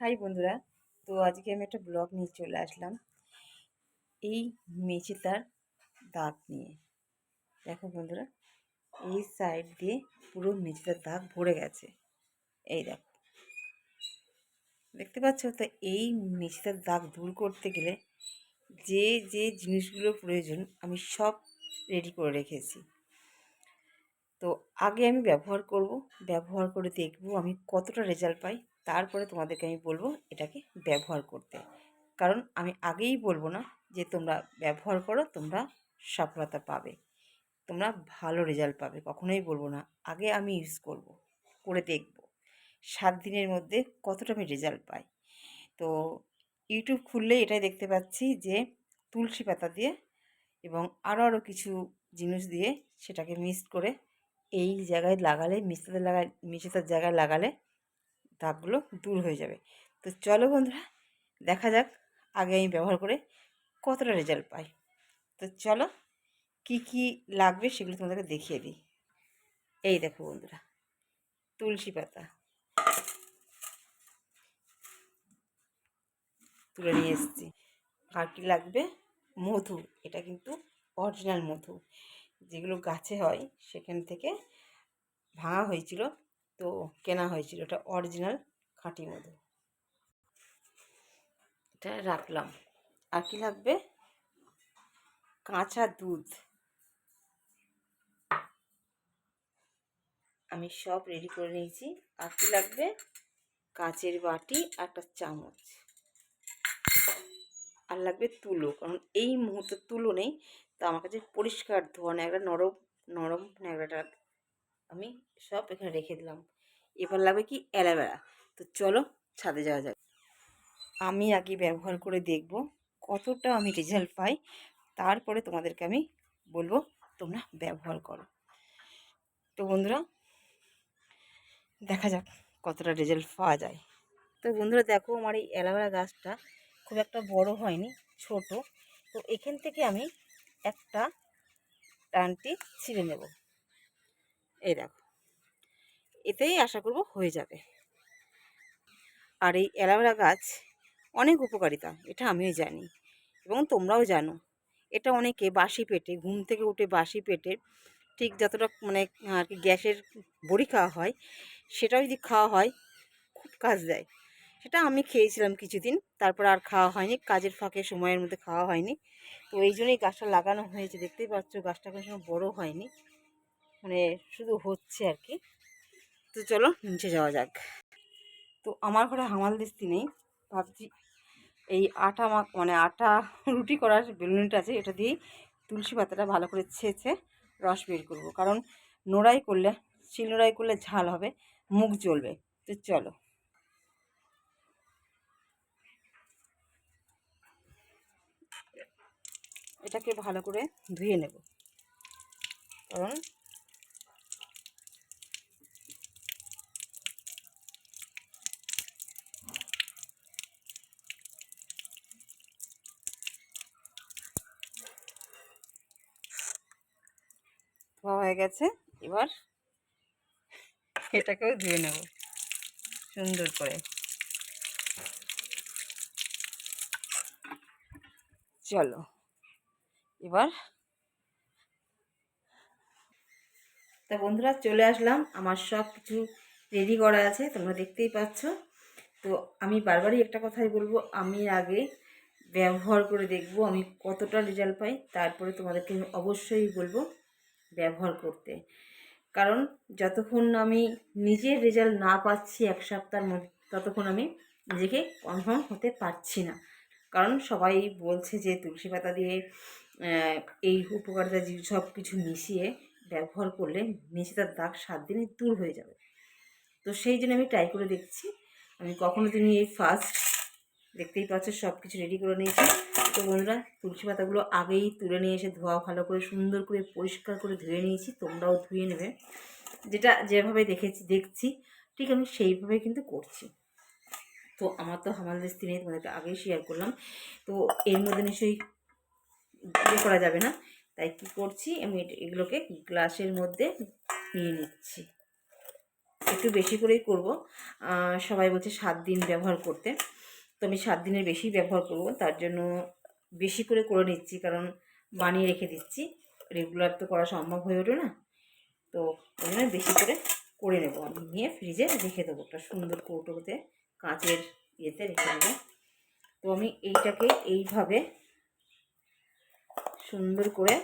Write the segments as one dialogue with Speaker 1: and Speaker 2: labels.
Speaker 1: High বন্ধুরা। তো আজকে আমি একটা ব্লগ নিয়ে চলে আসলাম। এই মেচেতার দাগ নিয়ে। দেখো বন্ধুরা, এই সাইড দিয়ে পুরো মেচেতার দাগ ভরে গেছে। এই দেখো। দেখতে পাচ্ছ? তো এই মেচেতার দাগ দূর করতে গেলে যে যে জিনিসগুলো প্রয়োজন আমি সব রেডি করে রেখেছি। তো আগে আমি ব্যবহার করব। ব্যবহার করে দেখব আমি কতটা রেজাল্ট পাই। তারপরে তোমাদেরকে আমি বলব এটাকে ব্যবহার করতে। কারণ আমি আগেই বলব না যে তোমরা ব্যবহার করো, তোমরা সফলতা পাবে। তোমরা ভালো রেজাল্ট পাবে। কখনোই বলব না। আগে আমি ইউজ করব, করে দেখব। সাত দিনের মধ্যে কতটা আমি রেজাল্ট পাই। তো ইউটিউব খুললে এটাই দেখতে পাচ্ছি যে তুলসী পাতা দিয়ে এবং আরও আরও কিছু জিনিস দিয়ে সেটাকে মিক্সড করে এই জায়গায় লাগালে মিস্ত্রিতে লাগায় মিশিতার জায়গায় লাগালে দাগগুলো দূর হয়ে যাবে। তো চলো বন্ধুরা, দেখা যাক আগে আমি ব্যবহার করে কতটা রেজাল্ট পাই। তো চলো, কি কি লাগবে সেগুলো তোমাদেরকে দেখিয়ে দিই। এই দেখো বন্ধুরা, তুলসী পাতা। তুলে নিয়ে এসেছি। আর কি লাগবে? মধু, এটা কিন্তু অরিজিনাল মধু। যেগুলো গাছে হয়, সেখান থেকে ভাঙা হয়েছিল। তো কেনা হয়েছিল। এটা অরিজিনাল খাঁটি মধু। এটা রাখলাম। আর কি লাগবে? কাঁচা দুধ। আমি সব রেডি করে নিয়েছি। আর কি লাগবে? কাঁচের বাটি আর একটা চামচ। আর লাগবে তুলো। কারণ এই মুহূর্তে তুলো নেই। তো আমার কাছে পরিষ্কার ধোয়া ন্যাংরা নরম নরম ন্যাংরাটা আমি সব এখানে রেখে দিলাম। এবার লাগবে কি অ্যালোভেরা। তো চলো ছাদে যাওয়া যাক। আমি আগে ব্যবহার করে দেখব কতটা আমি রেজাল্ট পাই। তারপরে তোমাদেরকে আমি বলব তোমরা ব্যবহার করো। তো বন্ধুরা, দেখা যাক কতটা রেজাল্ট পাওয়া যায়। তো বন্ধুরা, দেখো আমার এই অ্যালোভেরা গাছটা খুব একটা বড় হয়নি, ছোট। তো এখান থেকে আমি একটা টানটি ছিঁড়ে নেব। এই দেখো। এতেই আশা করব হয়ে যাবে। আর এই অ্যালোভেরা গাছ অনেক উপকারিতা, এটা আমিও জানি এবং তোমরাও জানো। এটা অনেকে বাসি পেটে, ঘুম থেকে উঠে বাসি পেটে ঠিক যতটা মানে আর কি গ্যাসের বড়ি খাওয়া হয়, সেটাও যদি খাওয়া হয়, খুব কাজ দেয়। সেটা আমি খেয়েছিলাম কিছুদিন, তারপর আর খাওয়া হয়নি, কাজের ফাঁকে সময়ের মধ্যে খাওয়া হয়নি। তো এই জন্যই গাছটা লাগানো হয়েছে, দেখতেই পাচ্ছ গাছটা কোনো সময় বড়ো হয়নি। মানে শুধু হচ্ছে আর কি। তো চলো নিচে যাওয়া যাক। তো আমার ঘরে হামাল দিস্তি নেই। ভাবছি এই আটা মাখ মানে আটা রুটি করার বেলুনিটা আছে, এটা দিয়েই তুলসী পাতাটা ভালো করে ছেঁচে রস বের করব। কারণ নোড়াই করলে, শিল নোড়াই করলে ঝাল হবে, মুখ জ্বলবে। তো চলো। এটাকে ভালো করে ধুয়ে নেব। কারণ ধোয়া হয়ে গেছে, এবার এটাকেও ধুয়ে নেব সুন্দর করে। চলো, এবার তা বন্ধুরা চলে আসলাম, আমার সব কিছু রেডি করা আছে, তোমরা দেখতেই পাচ্ছ। তো আমি বারবারই একটা কথাই বলব, আমি আগে ব্যবহার করে দেখব আমি কতটা রেজাল্ট পাই, তারপরে তোমাদেরকে আমি অবশ্যই বলব। ব্যবহার করতে। কারণ যতক্ষণ আমি নিজের রেজাল্ট না পাচ্ছি এক সপ্তাহের মধ্যে, ততক্ষণ আমি নিজেকে কনফার্ম হতে পারছি না। কারণ সবাই বলছে যে তুলসী পাতা দিয়ে এই উপকারিতা সব কিছু মিশিয়ে ব্যবহার করলে তার দাগ সাত দিনে দূর হয়ে যাবে। তো সেই জন্য আমি ট্রাই করে দেখছি। আমি কখনো তুমি এই ফার্স্ট দেখতেই পাচ্ছ সব কিছু রেডি করে নিয়েছি। তো বন্ধুরা, তুলসী পাতাগুলো আগেই তুলে নিয়ে এসে ধোয়া ভালো করে, সুন্দর করে পরিষ্কার করে ধুয়ে নিয়েছি, তোমরাও ধুয়ে নেবে। যেটা যেভাবে দেখেছি, দেখছি, ঠিক আমি সেইভাবে কিন্তু করছি। তো আমার তো হামাল দেশ নেই, তোমাদেরকে আগেই শেয়ার করলাম। তো এর মধ্যে নিশ্চয়ই ইয়ে করা যাবে না। তাই কি করছি, আমি এগুলোকে গ্লাসের মধ্যে নিয়ে নিচ্ছি। একটু বেশি করেই করব। সবাই বলছে সাত দিন ব্যবহার করতে। তো আমি সাত দিনের বেশি ব্যবহার করব, তার জন্য বেশি করে করে নিচ্ছি, কারণ বানিয়ে রেখে দিচ্ছি। রেগুলার তো করা সম্ভব হয়ে ওঠে না। তো ওই জন্য বেশি করে করে নেব। আমি নিয়ে ফ্রিজে রেখে দেবো একটা সুন্দর কৌটোতে কাঁচের ইয়েতে রেখে দেবো। তো আমি এইটাকে এইভাবে সুন্দর করে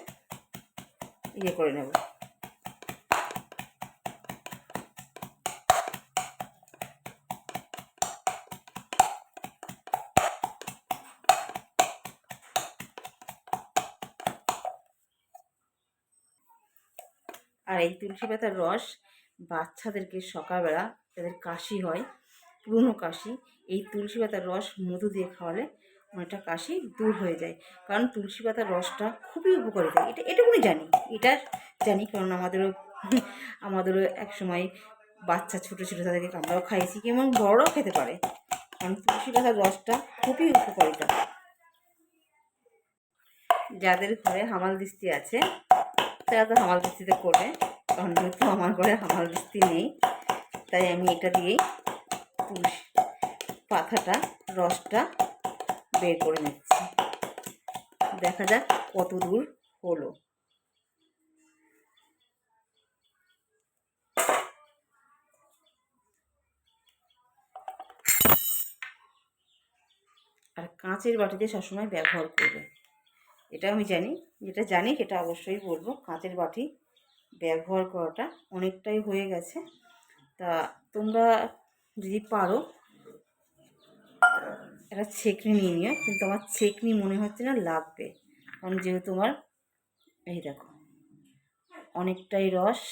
Speaker 1: ইয়ে করে নেব। আর এই তুলসী পাতার রস বাচ্চাদেরকে সকালবেলা, যাদের কাশি হয়, পুরনো কাশি, এই তুলসী পাতার রস মধু দিয়ে খাওয়ালে অনেকটা কাশি দূর হয়ে যায়। কারণ তুলসী পাতার রসটা খুবই উপকারিতা। এটা এটুকুনি জানি, এটা জানি কারণ আমাদেরও আমাদেরও এক সময় বাচ্চা ছোটো ছোটো তাদেরকে আমরাও খাইছি কেমন বড়রাও খেতে পারে। কারণ তুলসী পাতার রসটা খুবই উপকারিতা। যাদের ঘরে হামাল দিস্তি আছে তারা তো হামাল দিস্তিতে করবে। কারণ যেহেতু আমার ঘরে হামাল দিস্তি নেই, তাই আমি এটা দিয়েই তুলসী পাতাটা, রসটা বের করে নিচ্ছি। দেখা যাক কত দূর হলো। আর কাঁচের বাটিতে সবসময় ব্যবহার করবে। এটা আমি জানি, যেটা জানি সেটা অবশ্যই বলব। কাঁচের বাটি ব্যবহার করাটা অনেকটাই হয়ে গেছে। তা তোমরা যদি পারো, একটা ছেকনি নিয়ে নিও, কিন্তু আমার ছেকনি মনে হচ্ছে না লাগবে। কারণ যেহেতু আমার, এই দেখো, অনেকটাই রস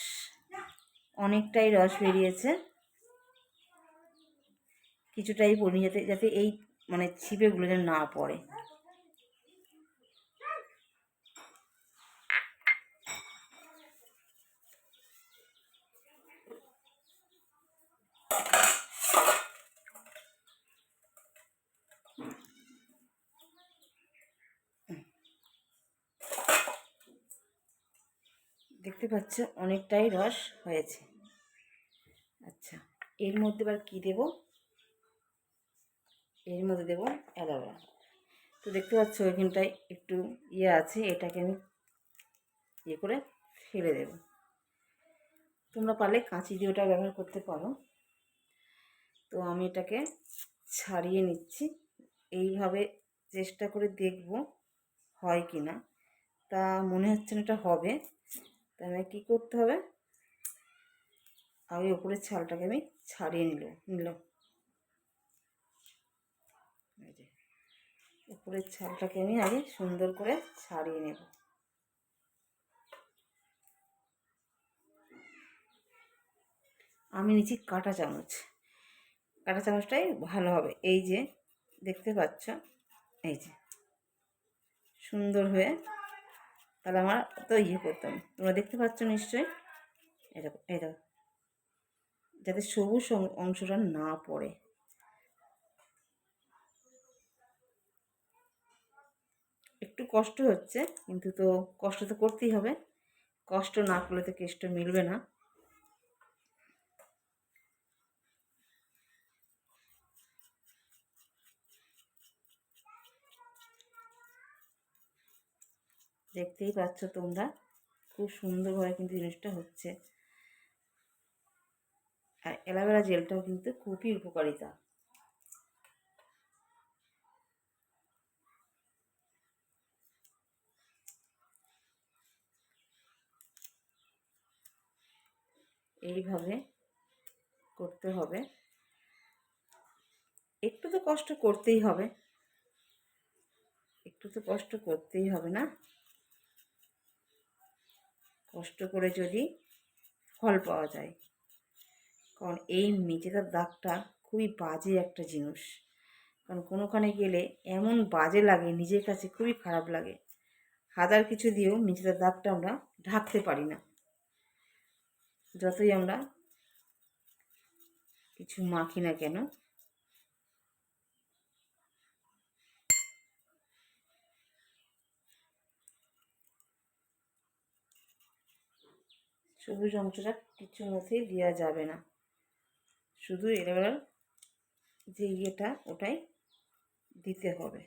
Speaker 1: অনেকটাই রস বেরিয়েছে। কিছুটাই পড়ি যাতে যাতে এই মানে ছিপেগুলো যেন না পড়ে। দেখতে পাচ্ছ অনেকটাই রস হয়েছে। আচ্ছা এর মধ্যে এবার কী দেব? এর মধ্যে দেব অ্যালোভেরা। তো দেখতে পাচ্ছ ওইখানটায় একটু ইয়ে আছে, এটাকে আমি ইয়ে করে ফেলে দেব। তোমরা পারলে কাঁচি দিয়ে ওটা ব্যবহার করতে পারো। তো আমি এটাকে ছাড়িয়ে নিচ্ছি। এইভাবে চেষ্টা করে দেখব হয় কি না তা মনে হচ্ছে না এটা হবে। আমি কী করতে হবে? আগে উপরের ছালটাকে আমি ছাড়িয়ে নিল নিলাম উপরের ছালটাকে আমি আগে সুন্দর করে ছাড়িয়ে নেব। আমি নিচ্ছি কাঁটা চামচ। কাঁটা চামচটাই ভালো হবে। এই যে, দেখতে পাচ্ছ? এই যে, সুন্দর হয়ে তাহলে আমার তো ইয়ে করতাম তোমরা দেখতে পাচ্ছ নিশ্চয়ই? এরকম এটা যাতে সবুজ অংশটা না পড়ে। একটু কষ্ট হচ্ছে, কিন্তু তো কষ্ট তো করতেই হবে। কষ্ট না করলে তো কেষ্ট মিলবে না। দেখতেই পাচ্ছ তোমরা। খুব সুন্দরভাবে কিন্তু জিনিসটা হচ্ছে। আর অ্যালোভেরা জেলটাও কিন্তু খুবই উপকারিতা। এইভাবে করতে হবে। একটু তো কষ্ট করতেই হবে। একটু তো কষ্ট করতেই হবে না? কষ্ট করে যদি ফল পাওয়া যায়। কারণ এই মেচেদার দাগটা খুবই বাজে একটা জিনিস। কারণ কোনোখানে গেলে এমন বাজে লাগে, নিজের কাছে খুবই খারাপ লাগে। হাজার কিছু দিয়েও মেচেদার দাগটা আমরা ঢাকতে পারি না। যতই আমরা কিছু মাখি না কেন সবুজ অংশটা কিছু মতেই দেওয়া যাবে না। শুধু এবার যে ইয়েটা ওটাই দিতে হবে।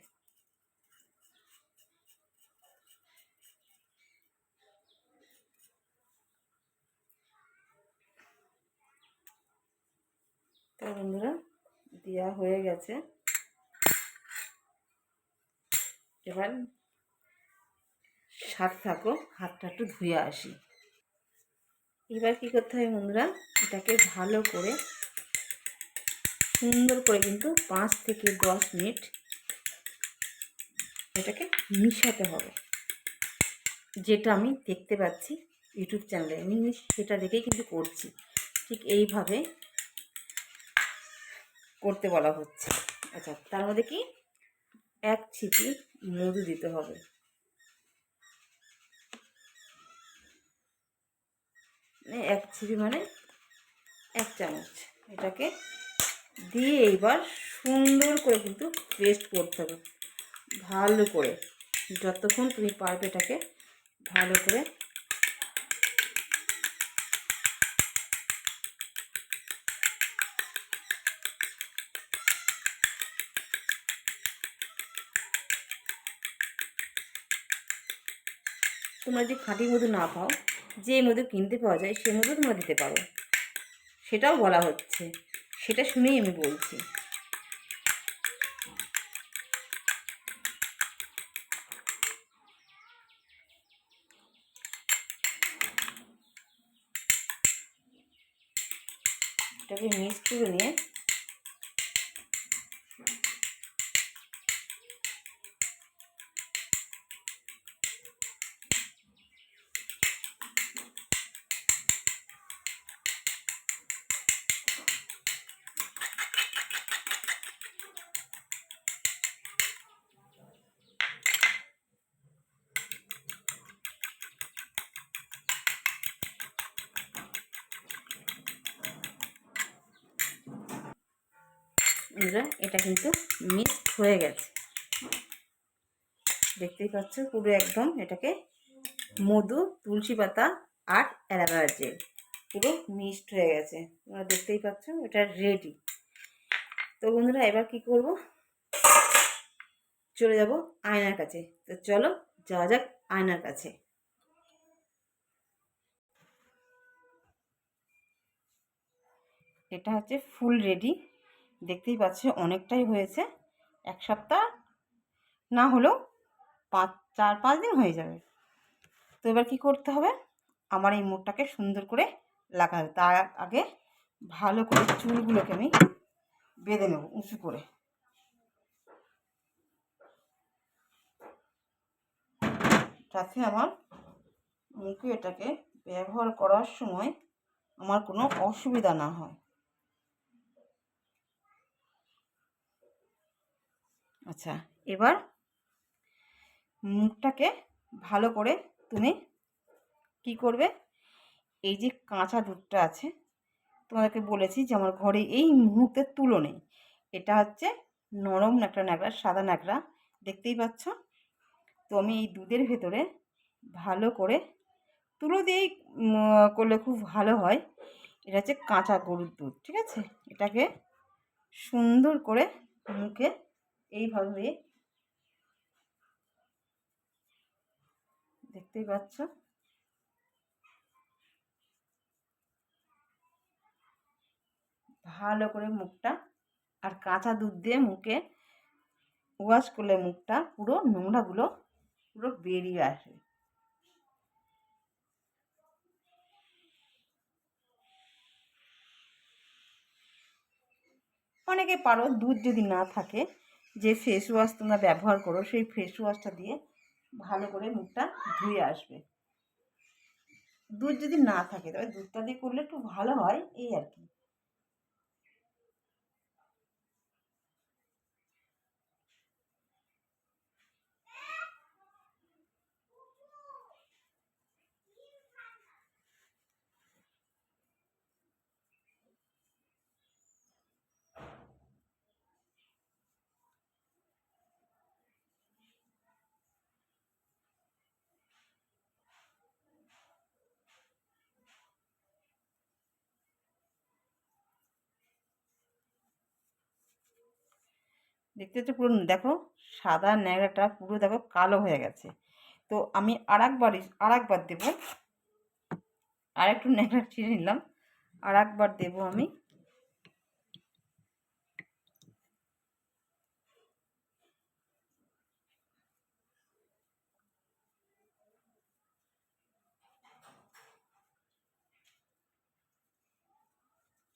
Speaker 1: তো বন্ধুরা, দেওয়া হয়ে গেছে। এবার সাত থাকো, হাতটা একটু ধুয়ে আসি। এবার কি করতে হবে বন্ধুরা? এটাকে ভালো করে সুন্দর করে কিন্তু পাঁচ থেকে দশ মিনিট এটাকে মিশাতে হবে। যেটা আমি দেখতে পাচ্ছি ইউটিউব চ্যানেলে, আমি সেটা দেখেই কিন্তু করছি। ঠিক এইভাবে করতে বলা হচ্ছে। আচ্ছা তার মধ্যে কি? এক ছিপি মধু দিতে হবে। এক ছিপি মানে এক চামচ এটাকে দিয়ে এইবার সুন্দর করে কিন্তু পেস্ট করতে হবে। ভালো করে, যতক্ষণ তুমি পারবে এটাকে ভালো করে তোমরা যদি খাঁটি মধু না পাও যে মধু কিনতে পাওয়া যায়, সে মধু তোমরা দিতে পারো। সেটাও বলা হচ্ছে। সেটা শুনেই আমি বলছি। এটাকে মিক্স করে নিয়ে বন্ধুরা এটা কিন্তু মিক্সড হয়ে গেছে। দেখতেই পাচ্ছ পুরো একদম এটাকে মধু, তুলসী পাতা আর অ্যালোভেরা জেল পুরো মিক্সড হয়ে গেছে। তোমরা দেখতেই পাচ্ছ এটা রেডি তো বন্ধুরা, এবার কি করব? চলে যাব আয়নার কাছে। তো চলো, যাওয়া যাক আয়নার কাছে। এটা হচ্ছে ফুল রেডি দেখতেই পাচ্ছি অনেকটাই হয়েছে। এক সপ্তাহ না হলেও পাঁচ, চার, পাঁচ দিন হয়ে যাবে। তো এবার কী করতে হবে? আমার এই মুখটাকে সুন্দর করে লাগাতে তার আগে ভালো করে চুলগুলোকে আমি বেঁধে নেব উঁচু করে। যাতে আমার মুখে এটাকে ব্যবহার করার সময় আমার কোনো অসুবিধা না হয়। আচ্ছা এবার মুখটাকে ভালো করে তুমি কি করবে? এই যে কাঁচা দুধটা আছে, তোমাদেরকে বলেছি যে আমার ঘরে এই মুহূর্তে তুলো নেই। এটা হচ্ছে নরম একটা ন্যাকড়া, সাদা ন্যাকড়া, দেখতেই পাচ্ছ? তো আমি এই দুধের ভেতরে ভালো করে তুলো দিয়েই করলে খুব ভালো হয়। এটা হচ্ছে কাঁচা গরুর দুধ, ঠিক আছে? এটাকে সুন্দর করে মুখে এইভাবে দেখতেই পাচ্ছ? ভালো করে মুখটা আর কাঁচা দুধ দিয়ে মুখে ওয়াশ করলে মুখটা পুরো নোংরাগুলো পুরো বেরিয়ে আসে। অনেকে পারো দুধ যদি না থাকে যে ফেস ওয়াশ তোমরা ব্যবহার করো, সেই ফেস ওয়াশটা দিয়ে ভালো করে মুখটা ধুয়ে আসবে। দুধ যদি না থাকে, তবে দুধটা দিয়ে করলে একটু ভালো হয়, এই আর কি। দেখতে হচ্ছে পুরো দেখো সাদা ন্যাংরাটা পুরো দেখো কালো হয়ে গেছে। তো আমি আর একবার আর একবার দেবো। আর একটু ন্যাংরা ছিঁড়ে নিলাম। আর একবার দেবো আমি।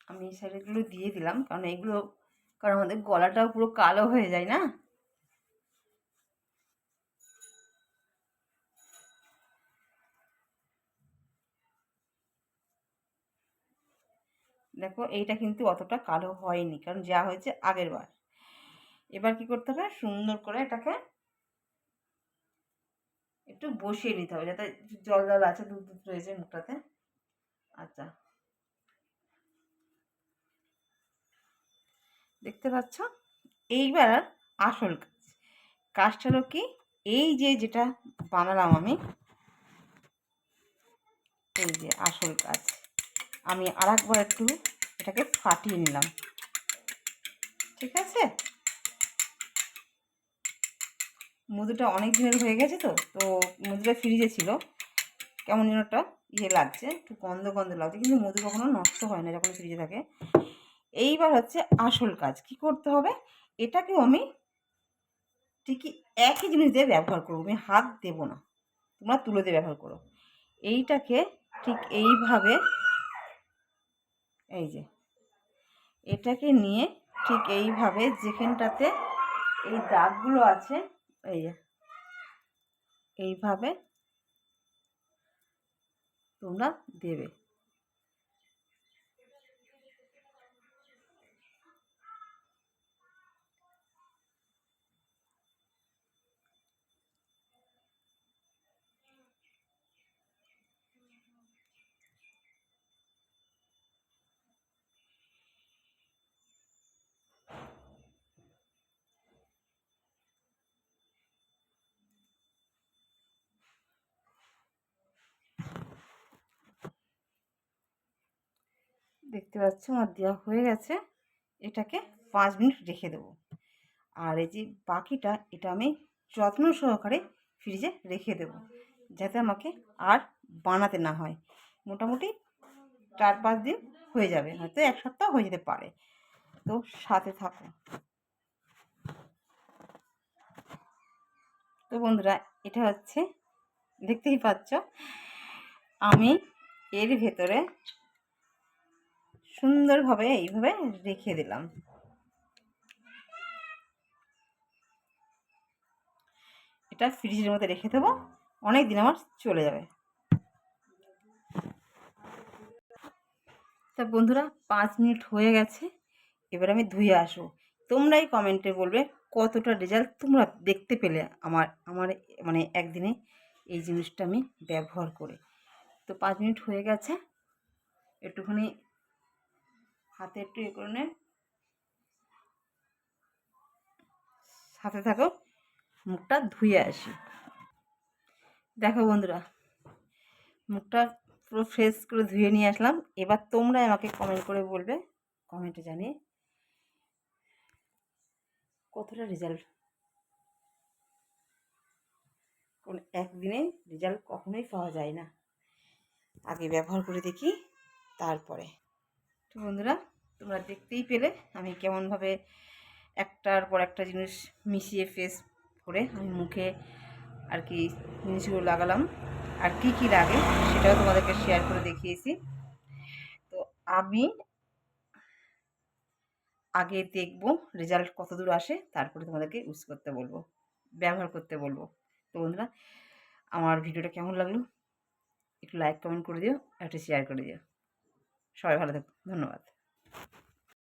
Speaker 1: আমি এই সাইডগুলো দিয়ে দিলাম, কারণ এগুলো কারণ আমাদের গলাটাও পুরো কালো হয়ে যায়, না? দেখো, এইটা কিন্তু অতটা কালো হয়নি, কারণ যা হয়েছে আগের বার। এবার কি করতে হবে? সুন্দর করে এটাকে একটু বসিয়ে নিতে হবে, যাতে জল জল আছে দুধ দুধ রয়েছে মুখটাতে। আচ্ছা। দেখতে পাচ্ছ? এইবার আসল কাজ। কাজটা হলো কি? এই যে যেটা বানালাম আমি, এই যে আসল কাজ। আমি আর একবার একটু এটাকে ফাটিয়ে নিলাম। ঠিক আছে? মধুটা অনেক দিনের হয়ে গেছে তো তো মধুটা ফ্রিজে ছিল। কেমন যেন একটা ইয়ে লাগছে, একটু গন্ধ গন্ধ লাগছে, কিন্তু মধু কখনো নষ্ট হয় না যখন ফ্রিজে থাকে। এইবার হচ্ছে আসল কাজ। কি করতে হবে? এটাকেও আমি ঠিকই একই জিনিস দিয়ে ব্যবহার করব। আমি হাত দেব না। তোমরা তুলে দিয়ে ব্যবহার করো। এইটাকে ঠিক এইভাবে এই যে, এটাকে নিয়ে ঠিক এইভাবে যেখানটাতে এই দাগগুলো আছে, এই যে, এইভাবে তোমরা দেবে। দেখতে পাচ্ছ আমার দেওয়া হয়ে গেছে। এটাকে পাঁচ মিনিট রেখে দেবো। আর এই যে বাকিটা, এটা আমি যত্ন সহকারে ফ্রিজে রেখে দেবো, যাতে আমাকে আর বানাতে না হয়। মোটামুটি চার পাঁচ দিন হয়ে যাবে, হয়তো এক সপ্তাহ হয়ে যেতে পারে। তো সাথে থাকো। তো বন্ধুরা, এটা হচ্ছে, দেখতেই পাচ্ছ, আমি এর ভেতরে সুন্দরভাবে এইভাবে রেখে দিলাম। এটা ফ্রিজের মধ্যে রেখে দেবো অনেক দিন আমার চলে যাবে। তা বন্ধুরা, পাঁচ মিনিট হয়ে গেছে, এবার আমি ধুয়ে আসব। তোমরাই কমেন্টে বলবে কতটা রেজাল্ট তোমরা দেখতে পেলে আমার আমার মানে একদিনে এই জিনিসটা আমি ব্যবহার করে। তো পাঁচ মিনিট হয়ে গেছে, একটুখানি হাতে একটু এ করে নে সাথে থাকো, মুখটা ধুয়ে আসি। দেখো বন্ধুরা, মুখটা পুরো ফ্রেশ করে ধুয়ে নিয়ে আসলাম। এবার তোমরা আমাকে কমেন্ট করে বলবে কমেন্টে জানিয়ে কতটা রেজাল্ট কোন একদিনে রেজাল্ট কখনোই পাওয়া যায় না। আগে ব্যবহার করে দেখি, তারপরে। তো বন্ধুরা, তোমরা দেখতেই পেলে আমি কেমনভাবে একটার পর একটা জিনিস মিশিয়ে ফেস করে আমি মুখে আর কি জিনিসগুলো লাগালাম। আর কি কি লাগে সেটাও তোমাদেরকে শেয়ার করে দেখিয়েছি। তো আমি আগে দেখব রেজাল্ট কত দূর আসে, তারপরে তোমাদেরকে ইউজ করতে বলব, ব্যবহার করতে বলব। তো বন্ধুরা, আমার ভিডিওটা কেমন লাগল? একটু লাইক কমেন্ট করে দিও একটা শেয়ার করে দিও। সবাই ভালো থাকো। ধন্যবাদ।